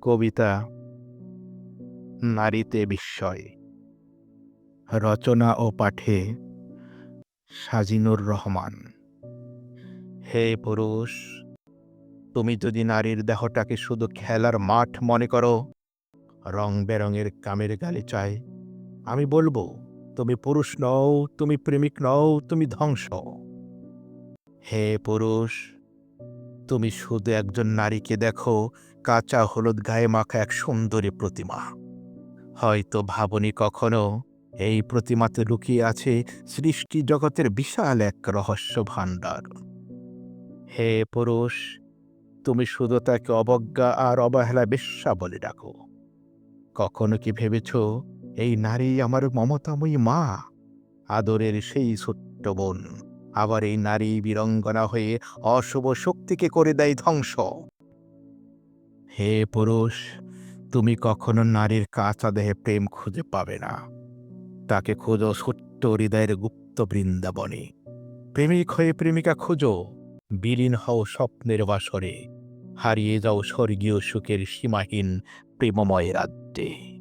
কবিতা নারীতে বিস্ময়। রচনা ও পাঠে সাজিনুর রহমান। হে পুরুষ, তুমি যদি নারীর দেহটাকে শুধু খেলার মাঠ মনে করো, রং বেরঙের কামের গালিচায় আমি বলব, তুমি পুরুষ নও, তুমি প্রেমিক নও, তুমি ধ্বংস। হে পুরুষ, তুমি শুধু একজন নারীকে দেখো কাঁচা হলুদ গায়ে মাখা এক সুন্দরী প্রতিমা। হয়তো ভাবনি কখনো এই প্রতিমাতে লুকিয়ে আছে সৃষ্টি জগতের বিশাল এক রহস্য ভাণ্ডার। হে পুরুষ, তুমি শুধু তাকে অবজ্ঞা আর অবহেলা বেশ্যা বলে ডাকো। কখনো কি ভেবেছ এই নারী আমার মমতাময়ী মা, আদরের সেই ছোট্ট বোন, আবার এই নারী বীরঙ্গনা হয়ে অশুভ শক্তিকে করে দেয় ধ্বংস? হে পুরুষ, তুমি কখনো নারীর কাঁচা দেহে প্রেম খুঁজে পাবে না। তাকে খোঁজো ছোট্ট হৃদয়ের গুপ্ত বৃন্দাবনে। প্রেমিক হয়ে প্রেমিকা খুঁজো, বিলীন হও স্বপ্নের বাসরে। হারিয়ে যাও স্বর্গীয় সুখের সীমাহীন প্রেমময় রাজ্যে।